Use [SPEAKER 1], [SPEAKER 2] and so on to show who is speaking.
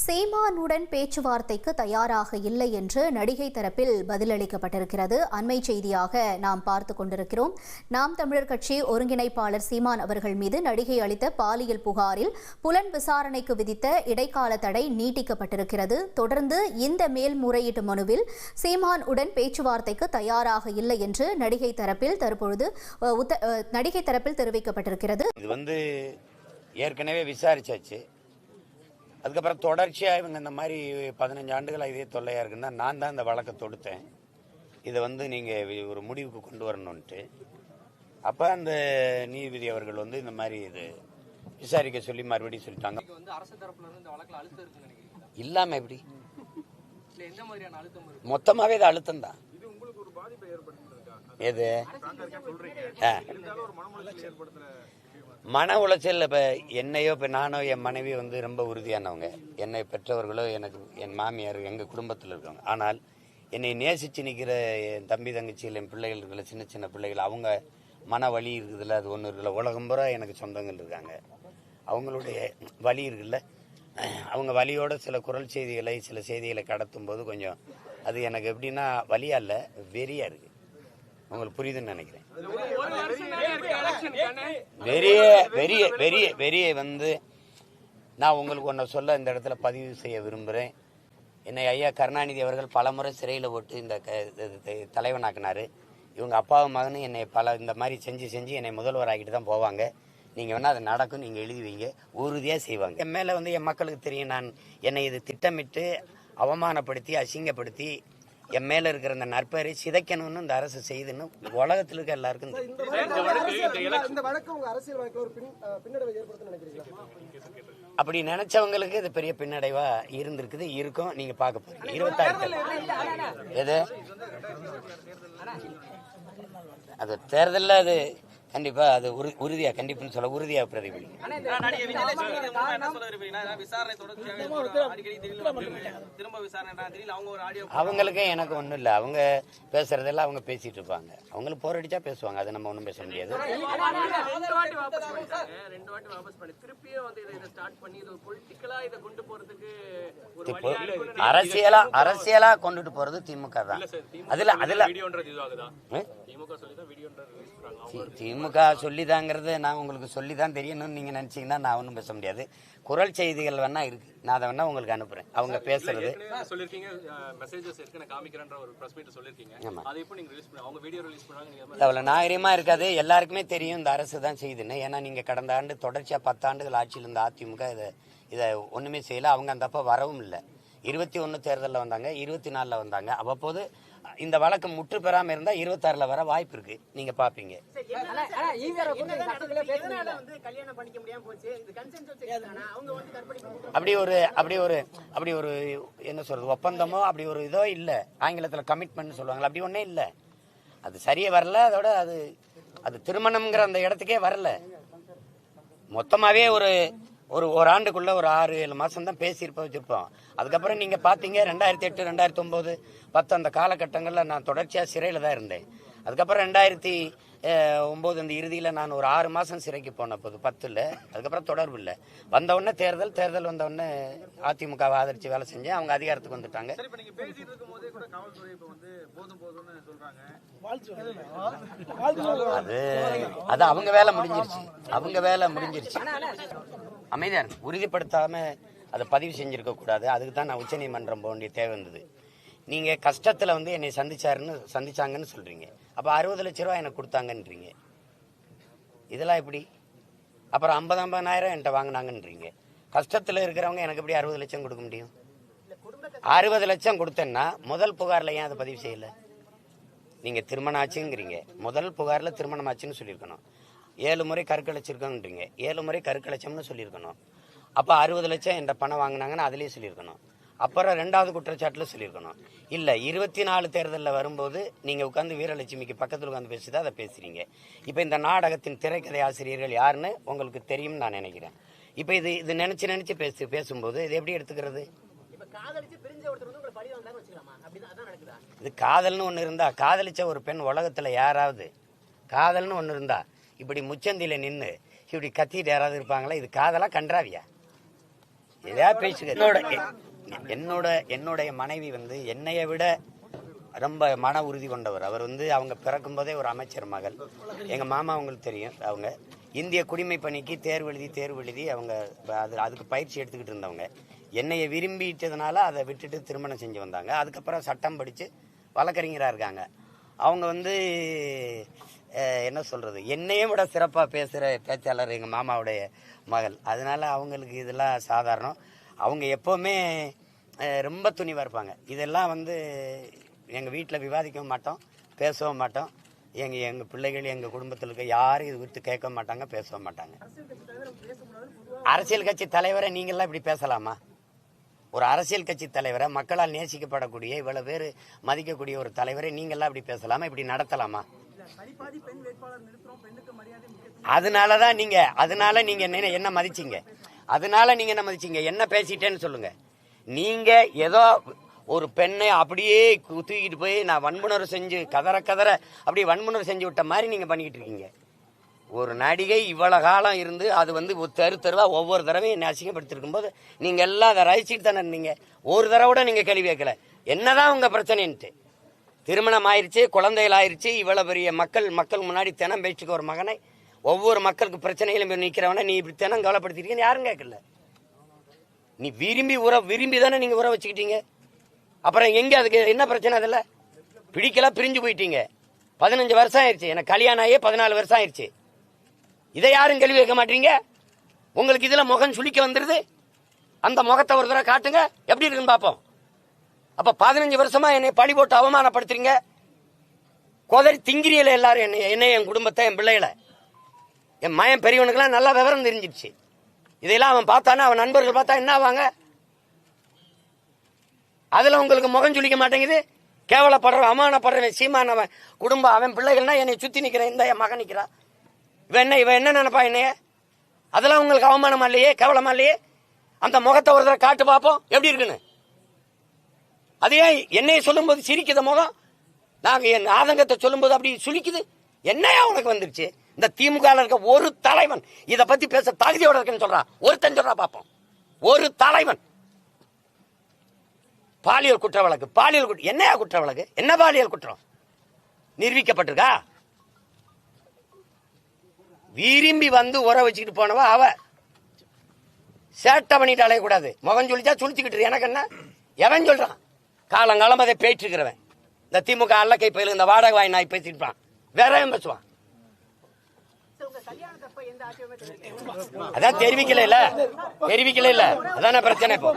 [SPEAKER 1] சீமானுடன் பேச்சுவார்த்தைக்கு தயாராக இல்லை என்று நடிகை தரப்பில் பதிலளிக்கப்பட்டிருக்கிறது. அண்மை செய்தியாக நாம் பார்த்து கொண்டிருக்கிறோம். நாம் தமிழர் கட்சி ஒருங்கிணைப்பாளர் சீமான் அவர்கள் மீது நடிகை அளித்த பாலியல் புகாரில் புலன் விசாரணைக்கு விதித்த இடைக்கால தடை நீட்டிக்கப்பட்டிருக்கிறது. தொடர்ந்து இந்த மேல்முறையீட்டு மனுவில் சீமான் உடன் பேச்சுவார்த்தைக்கு தயாராக இல்லை என்று நடிகை தரப்பில் தற்பொழுது நடிகை தரப்பில் தெரிவிக்கப்பட்டிருக்கிறது.
[SPEAKER 2] இது வந்து ஏற்கனவே விசாரிச்சாச்சு. அதுக்கப்புறம் தொடர்ச்சியாக இவங்க இந்த மாதிரி பதினஞ்சு ஆண்டுகளாக இதே தொல்லையாக இருக்குன்னா நான் தான் இந்த வழக்கை தொடுத்தேன். இதை வந்து நீங்கள் ஒரு முடிவுக்கு கொண்டு வரணுன்ட்டு அப்போ அந்த நீதிபதி அவர்கள் வந்து இந்த மாதிரி இது விசாரிக்க சொல்லி மறுபடியும் சொல்லிட்டாங்க.
[SPEAKER 3] வந்து அரசு தரப்புல இருந்து இந்த வழக்குல அழுத்தம் இருக்குன்னு நினைக்கிறீங்களா?
[SPEAKER 2] இல்லாமல் எப்படி?
[SPEAKER 3] இல்ல எந்த மாதிரியான அழுத்தம் இருக்கு?
[SPEAKER 2] மொத்தமாகவே இது அழுத்தம் தான். எது? ஆ. மன உளைச்சல் இப்போ என்னையோ இப்போ நானோ என் மனைவி வந்து ரொம்ப உறுதியானவங்க. என்னை பெற்றவர்களோ எனக்கு என் மாமியார் எங்கள் குடும்பத்தில் இருக்கவங்க. ஆனால் என்னை நேசித்து நிற்கிற என் தம்பி தங்கச்சியில் என் பிள்ளைகள் இருக்கிற சின்ன சின்ன பிள்ளைகள் அவங்க மன வலி இருக்குதுல்ல அது ஒன்று இருக்குல்ல. உலகம் பூரா எனக்கு சொந்தங்கள் இருக்காங்க. அவங்களுடைய வலி இருக்குல்ல. அவங்க வலியோட சில குரல் செய்திகளை சில செய்திகளை கடத்தும் போது கொஞ்சம் அது எனக்கு எப்படின்னா வலியா இல்லை வெறியாக இருக்குது உங்களுக்கு புரியுதுன்னு நினைக்கிறேன். வெறிய வெறிய வெறிய வெறிய வந்து நான் உங்களுக்கு ஒன்றை சொல்ல இந்த இடத்துல பதிவு செய்ய விரும்புகிறேன் என்னை ஐயா கருணாநிதி அவர்கள் பலமுறை சிறையில் போட்டு இந்த தலைவனாக்குனாரு. இவங்க அப்பாவும் மகனும் என்னை பல இந்த மாதிரி செஞ்சு செஞ்சு என்னை முதல்வர் ஆக்கிட்டு தான் போவாங்க. நீங்கள் வேணால் அது நடக்கும் நீங்கள் எழுதி வைங்க உறுதியாக செய்வாங்க. என் மேலே வந்து என் மக்களுக்கு தெரியும் நான் என்னை இது திட்டமிட்டு அவமானப்படுத்தி அசிங்கப்படுத்தி என் மேலே இருக்கிற அந்த நற்பெயரை சிதைக்கணும்னு இந்த அரசு செய்துன்னு உலகத்தில் இருக்க எல்லாருக்கும் தெரியும்.
[SPEAKER 4] இந்த வழக்கு இந்த- இந்த வழக்கு உங்க அரசியல் வாழ்க்கையில ஒரு பின் அஹ், பின்னடைவை ஏற்படுத்தும் நினைக்கிறீங்களா?
[SPEAKER 2] அப்படி நினைச்சவங்களுக்கு இது பெரிய பின்னடைவா இருந்திருக்குது இருக்கும். நீங்க பார்க்க போறீங்க. இருபத்தாறு தேர்தல். எது? அது தேர்தலில் அது கண்டிப்பா அது உறு- உறுதியா கண்டிப்புன்னு சொல்ல உறுதியா பிரதிபலிக்கும்
[SPEAKER 3] நடிகை விஜய் லட்சுமி வந்து என்ன சொல்ல விரும்புறீங்கன்னா விசாரணை தொடர்ச்சியாக அடிக்கடி திடீர்னு வந்து திரும்ப விசாரணை திடீர்னு அவங்க ஒரு ஆடியோ
[SPEAKER 2] அவங்களுக்கு எனக்கு ஒன்றும் இல்லை. அவங்க பேசுறதெல்லாம் அவங்க பேசிட்டு இருப்பாங்க. அவங்களுக்கு போர் அடிச்சா பேசுவாங்க. அதை நம்ம ஒன்றும் பேச முடியாது.
[SPEAKER 3] ரெண்டு வாட்டி வாபஸ் பண்ணி. திருப்பியும் வந்து இதை ஸ்டார்ட் பண்ணி இது பொலிட்டிக்கலா இதை கொண்டு போறதுக்கு
[SPEAKER 2] அரசியலா அரசியலா கொண்டுட்டு போறது திமுக தான் அதுல அதுல
[SPEAKER 3] திமுக
[SPEAKER 2] சொல்லிதாங்கிறது நான் உங்களுக்கு சொல்லி தான் தெரியணும்னு நீங்க நினைச்சீங்கன்னா நான் ஒன்றும் பேச முடியாது. குரல் செய்திகள் வேணா இருக்கு. நான் அதை வேணா உங்களுக்கு அனுப்புறேன். அவங்க பேசுறது.
[SPEAKER 3] ஏற்கனவே சொல்லிருக்கீங்க மெசேஜஸ் இருக்கு நான் காமிக்கிறேன்ற ஒரு பிரஸ் மீட் சொல்லிருக்கீங்க
[SPEAKER 2] ஆமா.
[SPEAKER 3] அதை இப்போ நீங்க ரிலீஸ் பண்ணி அவங்க வீடியோ ரிலீஸ் பண்ணாங்க நீங்க
[SPEAKER 2] இது அவ்வளவு நாகரிகமா இருக்காது. எல்லாருக்குமே தெரியும் இந்த அரசு தான் செய்யுதுன்னு. ஏன்னா நீங்க கடந்த ஆண்டு தொடர்ச்சியா பத்தாண்டுகள் ஆட்சியில் இருந்த அதிமுக இதை இதை ஒண்ணுமே செய்யல. அவங்க அந்த அப்ப வரவும் இல்லை. இருபத்தி ஒன்று தேர்தலில் வந்தாங்க இருபத்தி நாலில் வந்தாங்க. அவ்வப்போது இந்த வழக்கு முற்று பெறாம இருந்தா இருபத்தாறுல வர வாய்ப்பு இருக்கு. நீங்க பாப்பீங்க.
[SPEAKER 5] வந்து கல்யாணம் பண்ணிக்க முடியாம போச்சு? இது கன்சென்ட் அவங்க வந்து கற்பழிப்பு
[SPEAKER 2] அப்படி ஒரு அப்படி ஒரு அப்படி ஒரு என்ன சொல்றது ஒப்பந்தமோ அப்படி ஒரு இதோ இல்லை. ஆங்கிலத்தில் கமிட்மெண்ட் சொல்லுவாங்களா அப்படி ஒன்றே இல்லை. அது சரியே வரல அதோட அது அது திருமணம்ங்கிற அந்த இடத்துக்கே வரல. மொத்தமாகவே ஒரு ஒரு ஒரு ஆண்டுக்குள்ள ஒரு ஆறு ஏழு மாதம் தான் பேசியிருப்போம் வச்சிருப்போம். அதுக்கப்புறம் நீங்கள் பார்த்தீங்க ரெண்டாயிரத்தி எட்டு ரெண்டாயிரத்தி ஒம்பது பத்து அந்த காலகட்டங்களில் நான் தொடர்ச்சியாக சிறையில் தான் இருந்தேன். அதுக்கப்புறம் ரெண்டாயிரத்தி ஒம்பது அந்த இறுதியில் நான் ஒரு ஆறு மாதம் சிறைக்கு போன போது பத்தில். அதுக்கப்புறம் தொடர்பு இல்லை. வந்த உடனே தேர்தல் தேர்தல் வந்த உடனே அதிமுகவை ஆதரித்து வேலை செஞ்சேன் அவங்க அதிகாரத்துக்கு வந்துட்டாங்க. அது அது அவங்க வேலை முடிஞ்சிருச்சு. அவங்க வேலை முடிஞ்சிருச்சு. அமைதியா இருங்க. உறுதிப்படுத்தாம அதை பதிவு செஞ்சிருக்க கூடாது. அதுக்கு தான் நான் உச்சநீதிமன்றம் போக வேண்டிய தேவை இருந்தது. நீங்க கஷ்டத்துல வந்து என்னை சந்திச்சாருன்னு சந்திச்சாங்கன்னு சொல்றீங்க. அப்ப அறுபது லட்ச ரூபா எனக்கு கொடுத்தாங்கன்றீங்க. இதெல்லாம் எப்படி? அப்புறம் ஐம்பது ஐம்பதாயிரம் என்கிட்ட வாங்கினாங்கன்றீங்க. கஷ்டத்துல இருக்கிறவங்க எனக்கு எப்படி அறுபது லட்சம் கொடுக்க முடியும்? அறுபது லட்சம் கொடுத்தேன்னா முதல் புகார்ல ஏன் அதை பதிவு செய்யல? நீங்க திருமணம் ஆச்சுங்கிறீங்க. முதல் புகார்ல திருமணம் ஆச்சுன்னு சொல்லியிருக்கணும். ஏழு முறை கருக்கலைச்சிருக்கோன்றீங்க. ஏழு முறை கருக்கலைச்சம்னு சொல்லியிருக்கணும். அப்போ அறுபது லட்சம் என்ற பணம் வாங்கினாங்கன்னு அதுலேயே சொல்லியிருக்கணும். அப்புறம் ரெண்டாவது குற்றச்சாட்டுல சொல்லியிருக்கணும். இல்ல இருபத்தி நாலு தேர்தலில் வரும்போது நீங்க உட்காந்து வீரலட்சுமிக்கு பக்கத்துல உட்காந்து பேசிதான் அதை பேசுறீங்க. இப்ப இந்த நாடகத்தின் திரைக்கதை ஆசிரியர்கள் யாருன்னு உங்களுக்கு தெரியும்னு நான் நினைக்கிறேன். இப்ப இது இது நினைச்சு நினைச்சு பேசு பேசும்போது இது எப்படி எடுத்துக்கிறது? இது காதல்னு ஒன்று இருந்தா காதலிச்ச ஒரு பெண் உலகத்துல யாராவது காதல்னு ஒன்று இருந்தா இப்படி முச்சந்தில நின்று இப்படி கத்திட்டு யாராவது இருப்பாங்களா? இது காதலா கன்றாவியா? எதையா பேசுக என்னோட என்னுடைய மனைவி வந்து என்னைய விட ரொம்ப மன உறுதி கொண்டவர். அவர் வந்து அவங்க பிறக்கும் போதே ஒரு அமைச்சர் மகள். எங்கள் மாமா அவங்களுக்கு தெரியும் அவங்க. இந்திய குடிமை பணிக்கு தேர்வு எழுதி தேர்வு எழுதி அவங்க அது அதுக்கு பயிற்சி எடுத்துக்கிட்டு இருந்தவங்க. என்னைய விரும்பிட்டதுனால அதை விட்டுட்டு திருமணம் செஞ்சு வந்தாங்க. அதுக்கப்புறம் சட்டம் படித்து வழக்கறிஞராக இருக்காங்க. அவங்க வந்து என்ன சொல்கிறது என்னையும் விட சிறப்பாக பேசுகிற பேச்சாளர் எங்கள் மாமாவுடைய மகள். அதனால அவங்களுக்கு இதெல்லாம் சாதாரணம். அவங்க எப்போவுமே ரொம்ப துணிவாக இருப்பாங்க. இதெல்லாம் வந்து எங்கள் வீட்டில் விவாதிக்கவும் மாட்டோம் பேசவும் மாட்டோம். எங்கள் எங்கள் பிள்ளைகள் எங்கள் குடும்பத்தில் இருக்க யாரும் இது குறித்து கேட்க மாட்டாங்க பேசவும் மாட்டாங்க. அரசியல் கட்சி தலைவரை நீங்கள்லாம் இப்படி பேசலாமா? ஒரு அரசியல் கட்சி தலைவரை மக்களால் நேசிக்கப்படக்கூடிய இவ்வளோ பேர் மதிக்கக்கூடிய ஒரு தலைவரை நீங்கள்லாம் இப்படி பேசலாமா? இப்படி நடத்தலாமா? அதனால தான் நீங்கள் அதனால நீங்கள் என்ன என்ன மதிச்சீங்க? அதனால நீங்கள் என்ன மதிச்சீங்க? என்ன பேசிட்டேன்னு சொல்லுங்கள் நீங்க ஏதோ ஒரு பெண்ணை அப்படியே கு- தூக்கிட்டு போய் நான் வன்புணர்வு செஞ்சு கதற கதற அப்படியே வன்புணர்வு செஞ்சு விட்ட மாதிரி நீங்க பண்ணிக்கிட்டு இருக்கீங்க. ஒரு நடிகை இவ்வளவு காலம் இருந்து அது வந்து ஒரு தெரு தெருவா ஒவ்வொரு தடவையும் என்னை அசிங்கப்படுத்திருக்கும் போது நீங்க எல்லாம் அதை ரசிச்சுட்டு தானே இருந்தீங்க. ஒரு தடவை கூட நீங்க கேள்வி கேட்கல. என்னதான் உங்க பிரச்சனைன்ட்டு. திருமணம் ஆயிடுச்சு குழந்தைகள் ஆயிருச்சு இவ்வளவு பெரிய மக்கள் மக்கள் முன்னாடி தினம் பேச்சுக்கு ஒரு மகனை ஒவ்வொரு மக்களுக்கு பிரச்சனையிலும் போய் நீ இப்படி தினம் கவலைப்படுத்திருக்கீங்கன்னு யாரும் கேட்கல. நீ விரும்பி உற விரும்பி தானே நீங்க உற வச்சுக்கிட்டீங்க? அப்புறம் எங்க அதுக்கு என்ன பிரச்சனை அதில்? பிடிக்கலாம் பிரிஞ்சு போயிட்டீங்க. பதினஞ்சு வருஷம் ஆயிடுச்சு எனக்கு கல்யாணம் ஆகியே பதினாலு வருஷம் ஆயிடுச்சு இதை யாரும் கேள்வி கேட்க மாட்டீங்க? உங்களுக்கு இதில் முகம் சுளிக்க வந்துடுது அந்த முகத்தை ஒரு தடவை காட்டுங்க. எப்படி இருக்குன்னு பார்ப்போம். அப்போ பதினஞ்சு வருஷமா என்னை பழி போட்டு அவமானப்படுத்துறீங்க? கொதறி திங்கிரியல எல்லாரும் என்னை என்னை என் குடும்பத்தை என் பிள்ளைகளை. என் மயம் பெரியவனுக்கெல்லாம் நல்லா விவரம் தெரிஞ்சிடுச்சு இதையெல்லாம் அவன் பார்த்தானா? அவன் நண்பர்கள் பார்த்தா என்ன ஆவாங்க அதில் உங்களுக்கு முகம் சொல்லிக்க மாட்டேங்குது? கேவலப்படுற அவமானப்படுறவன் சீமானவன் குடும்பம் அவன் பிள்ளைகள்னா என்னை சுற்றி நிற்கிறேன் இந்த என் மகன் நிக்கிறா இவன் என்ன இவன் என்ன நினைப்பா என்னைய? அதெல்லாம் உங்களுக்கு அவமானமா இல்லையே? கேவலமா இல்லையே? அந்த முகத்தை ஒரு தடவை காட்டு பார்ப்போம். எப்படி இருக்குன்னு? அது ஏன் என்னைய சொல்லும்போது சிரிக்குது முகம்? நாங்கள் என் ஆதங்கத்தை சொல்லும்போது அப்படி சுழிக்குது என்னையா உனக்கு வந்துருச்சு? இந்த திமுக இருக்க ஒரு தலைவன். இதை பத்தி பேச தகுதியோட இருக்குன்னு சொல்றான் ஒருத்தன் சொல்றா பார்ப்போம் ஒரு தலைவன். பாலியல் குற்ற வழக்கு பாலியல் குற்ற என்னையா குற்ற வழக்கு என்ன பாலியல் குற்றம்? நிரூபிக்கப்பட்டிருக்கா? விரும்பி வந்து உற வச்சுக்கிட்டு போனவ அவ. சேட்டை பண்ணிட்டு அலையக்கூடாது. முகம் சொல்லிச்சா சுழிச்சுக்கிட்டு எனக்கு என்ன? எவன் சொல்றான்? காலங்காலம் அதை பேசிட்டு இருக்கிறவன் இந்த திமுக அல்லக்கை பயிலு இந்த வாடகை வாய் நாய் பேசிட்டு இருப்பான். வேற பேசுவான்? அதான் தெரிவிக்கல இல்ல. தெரிவிக்கல இல்ல. அதான பிரச்சனை இப்போ?